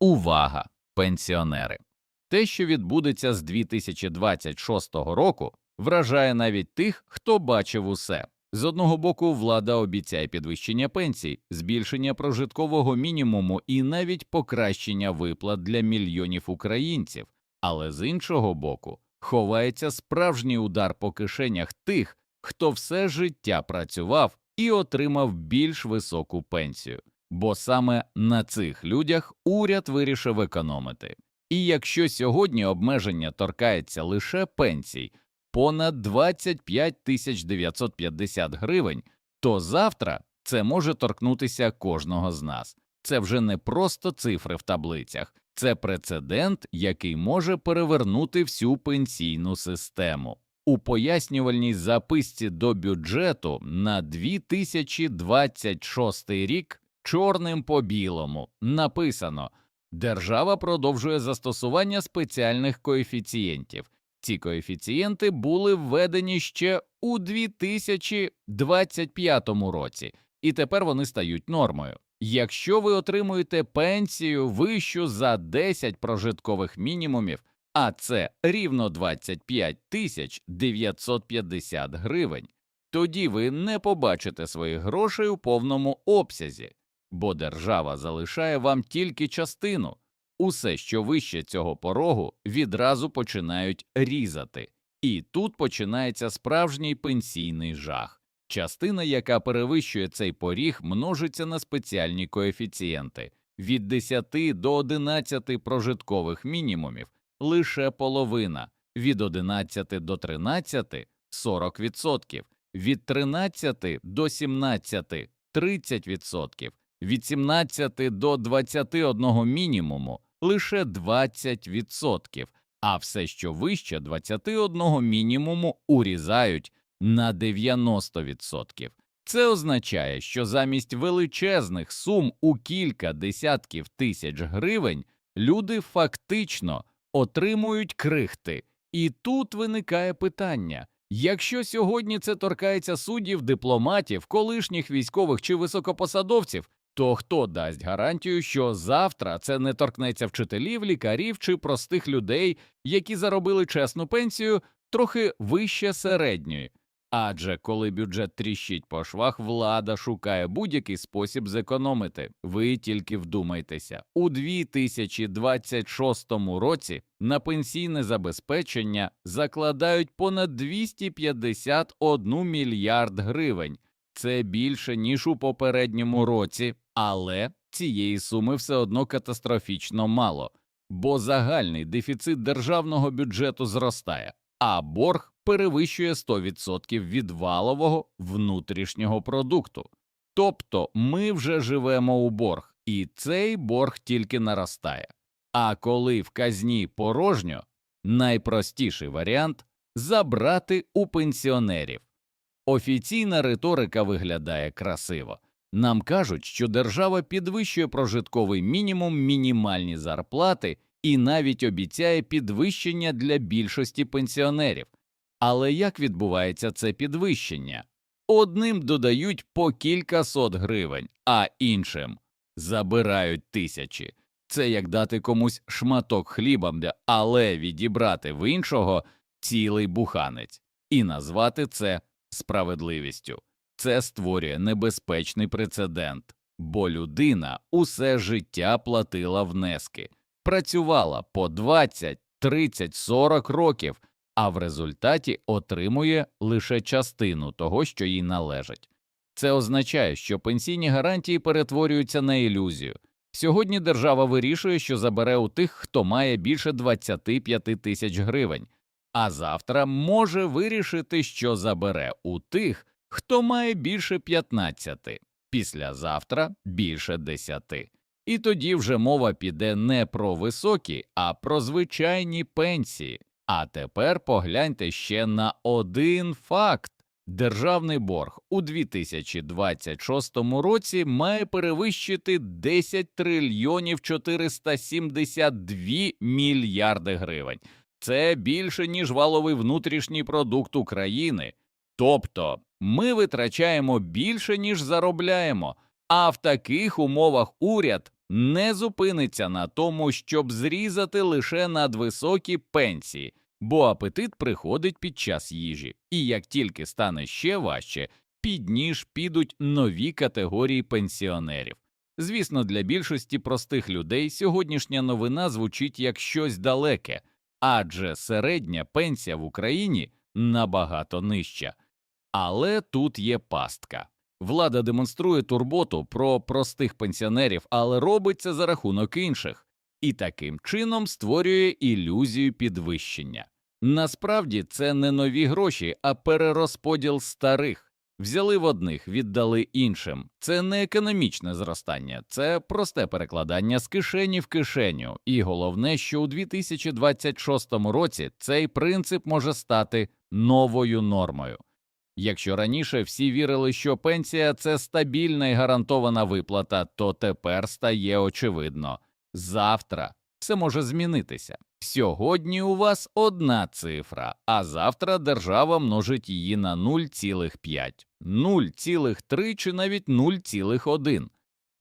Увага, пенсіонери! Те, що відбудеться з 2026 року, вражає навіть тих, хто бачив усе. З одного боку, влада обіцяє підвищення пенсій, збільшення прожиткового мінімуму і навіть покращення виплат для мільйонів українців, але з іншого боку, ховається справжній удар по кишенях тих, хто все життя працював і отримав більш високу пенсію. Бо саме на цих людях уряд вирішив економити. І якщо сьогодні обмеження торкається лише пенсій понад 25 тисяч 950 гривень, то завтра це може торкнутися кожного з нас. Це вже не просто цифри в таблицях, це прецедент, який може перевернути всю пенсійну систему. У пояснювальній записці до бюджету на 2026 рік чорним по білому написано Держава продовжує застосування спеціальних коефіцієнтів. Ці коефіцієнти були введені ще у 2025 році, і тепер вони стають нормою. Якщо ви отримуєте пенсію вищу за 10 прожиткових мінімумів, а це рівно 25 тисяч 950 гривень, тоді ви не побачите своїх грошей у повному обсязі, бо держава залишає вам тільки частину. Усе, що вище цього порогу, відразу починають різати, і тут починається справжній пенсійний жах. Частина, яка перевищує цей поріг, множиться на спеціальні коефіцієнти від 10 до 11 прожиткових мінімумів, лише половина, від 11 до 13 – 40%, від 13 до 17 – 30%, від 17 до 21 мінімуму лише 20%, а все, що вище 21 мінімуму, урізають на 90%. Це означає, що замість величезних сум у кілька десятків тисяч гривень люди фактично отримують крихти. І тут виникає питання. Якщо сьогодні це торкається суддів, дипломатів, колишніх військових чи високопосадовців, то хто дасть гарантію, що завтра це не торкнеться вчителів, лікарів чи простих людей, які заробили чесну пенсію трохи вище середньої? Адже коли бюджет тріщить по швах, влада шукає будь-який спосіб зекономити. Ви тільки вдумайтеся, у 2026 році на пенсійне забезпечення закладають понад 251 мільярд гривень. Це більше ніж у попередньому році, але цієї суми все одно катастрофічно мало, бо загальний дефіцит державного бюджету зростає, а борг перевищує 100% від валового внутрішнього продукту. Тобто ми вже живемо у борг, і цей борг тільки наростає. А коли в казні порожньо, найпростіший варіант забрати у пенсіонерів. Офіційна риторика виглядає красиво. Нам кажуть, що держава підвищує прожитковий мінімум, мінімальні зарплати і навіть обіцяє підвищення для більшості пенсіонерів. Але як відбувається це підвищення? Одним додають по кількасот гривень, а іншим забирають тисячі. Це як дати комусь шматок хліба, але відібрати в іншого цілий буханець і назвати це справедливістю. Це створює небезпечний прецедент, бо людина усе життя платила внески, працювала по 20, 30, 40 років, а в результаті отримує лише частину того, що їй належить. Це означає, що пенсійні гарантії перетворюються на ілюзію. Сьогодні держава вирішує, що забере у тих, хто має більше 25 тисяч гривень, а завтра може вирішити, що забере у тих, хто має більше 15, післязавтра більше 10. І тоді вже мова піде не про високі, а про звичайні пенсії. А тепер погляньте ще на один факт. Державний борг у 2026 році має перевищити 10 трильйонів 472 мільярди гривень. Це більше, ніж валовий внутрішній продукт України. Тобто ми витрачаємо більше, ніж заробляємо, а в таких умовах уряд не зупиниться на тому, щоб зрізати лише надвисокі пенсії, бо апетит приходить під час їжі, і як тільки стане ще важче, під ніж підуть нові категорії пенсіонерів. Звісно, для більшості простих людей сьогоднішня новина звучить як щось далеке, адже середня пенсія в Україні набагато нижча. Але тут є пастка. Влада демонструє турботу про простих пенсіонерів, але робить це за рахунок інших, і таким чином створює ілюзію підвищення. Насправді це не нові гроші, а перерозподіл старих. Взяли в одних, віддали іншим. Це не економічне зростання, це просте перекладання з кишені в кишеню. І головне, що у 2026 році цей принцип може стати новою нормою. Якщо раніше всі вірили, що пенсія це стабільна і гарантована виплата, то тепер стає очевидно завтра все може змінитися. Сьогодні у вас одна цифра, а завтра держава множить її на 0,5, 0,3 чи навіть 0,1.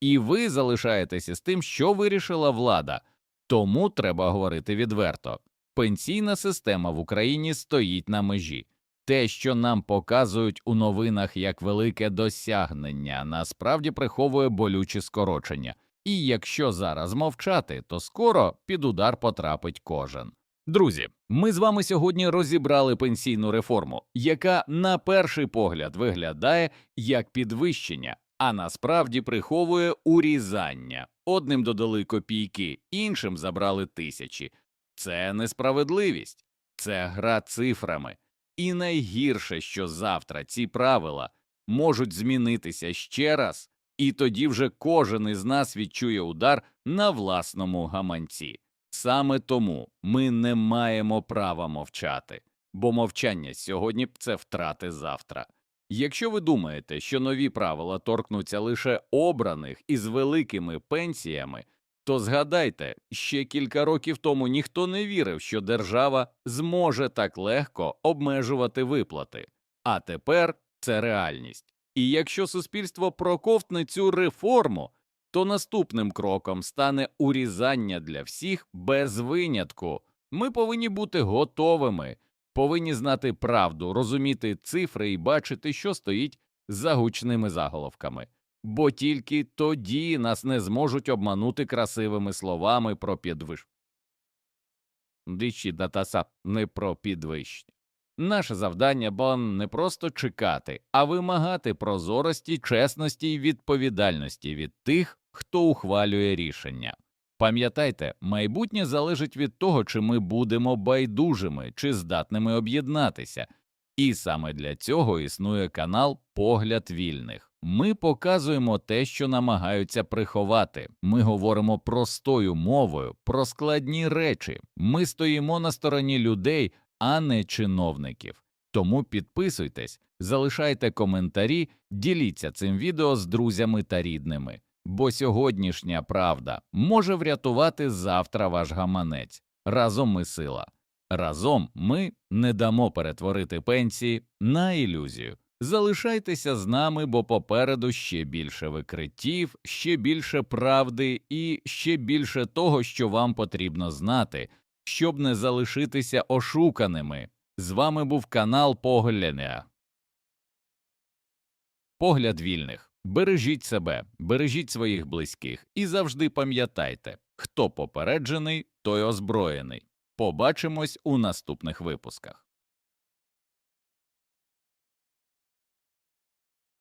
І ви залишаєтеся з тим, що вирішила влада. Тому треба говорити відверто. Пенсійна система в Україні стоїть на межі. Те, що нам показують у новинах як велике досягнення, насправді приховує болючі скорочення. І якщо зараз мовчати, то скоро під удар потрапить кожен. Друзі, ми з вами сьогодні розібрали пенсійну реформу, яка на перший погляд виглядає як підвищення, а насправді приховує урізання. Одним додали копійки, іншим забрали тисячі. Це несправедливість, це гра цифрами. І найгірше, що завтра ці правила можуть змінитися ще раз, і тоді вже кожен із нас відчує удар на власному гаманці. Саме тому ми не маємо права мовчати, бо мовчання сьогодні це втрати завтра. Якщо ви думаєте, що нові правила торкнуться лише обраних із великими пенсіями, то згадайте, ще кілька років тому ніхто не вірив, що держава зможе так легко обмежувати виплати, а тепер це реальність. І якщо суспільство проковтне цю реформу, то наступним кроком стане урізання для всіх без винятку. Ми повинні бути готовими, повинні знати правду, розуміти цифри і бачити, що стоїть за гучними заголовками. Бо тільки тоді нас не зможуть обманути красивими словами про підвищення. Дичі датаса не про підвищення. Наше завдання бо не просто чекати, а вимагати прозорості, чесності і відповідальності від тих, хто ухвалює рішення. Пам'ятайте, майбутнє залежить від того, чи ми будемо байдужими чи здатними об'єднатися, і саме для цього існує канал Погляд вільних. Ми показуємо те, що намагаються приховати. Ми говоримо простою мовою, про складні речі. Ми стоїмо на стороні людей, а не чиновників. Тому підписуйтесь, залишайте коментарі, діліться цим відео з друзями та рідними, бо сьогоднішня правда може врятувати завтра ваш гаманець. Разом ми сила. Разом ми не дамо перетворити пенсії на ілюзію. Залишайтеся з нами, бо попереду ще більше викриттів, ще більше правди і ще більше того, що вам потрібно знати, щоб не залишитися ошуканими. З вами був канал Погляня. Погляд вільних. Бережіть себе, бережіть своїх близьких і завжди пам'ятайте, хто попереджений, той озброєний. Побачимось у наступних випусках.